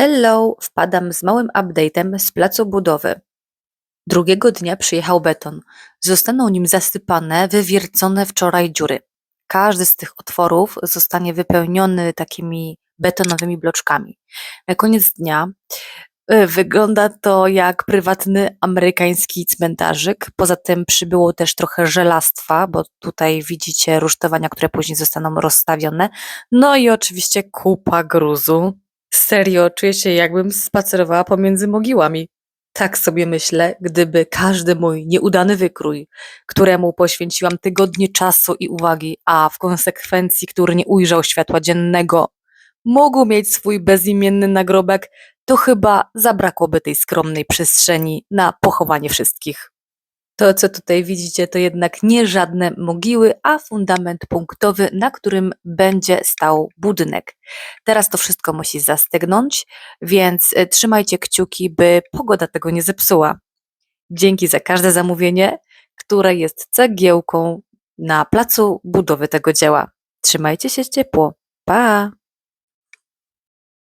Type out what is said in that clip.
Hello, wpadam z małym update'em z placu budowy. Drugiego dnia przyjechał beton. Zostaną nim zasypane wywiercone wczoraj dziury. Każdy z tych otworów zostanie wypełniony takimi betonowymi bloczkami. Na koniec dnia y, wygląda to jak prywatny amerykański cmentarzyk. Poza tym przybyło też trochę żelastwa, bo tutaj widzicie rusztowania, które później zostaną rozstawione. No i oczywiście kupa gruzu. Serio, czuję się jakbym spacerowała pomiędzy mogiłami. Tak sobie myślę, gdyby każdy mój nieudany wykrój, któremu poświęciłam tygodnie czasu i uwagi, a w konsekwencji, który nie ujrzał światła dziennego, mógł mieć swój bezimienny nagrobek, to chyba zabrakłoby tej skromnej przestrzeni na pochowanie wszystkich. To, co tutaj widzicie, to jednak nie żadne mogiły, a fundament punktowy, na którym będzie stał budynek. Teraz to wszystko musi zastygnąć, więc e, trzymajcie kciuki, by pogoda tego nie zepsuła. Dzięki za każde zamówienie, które jest cegiełką na placu budowy tego dzieła. Trzymajcie się ciepło. Pa!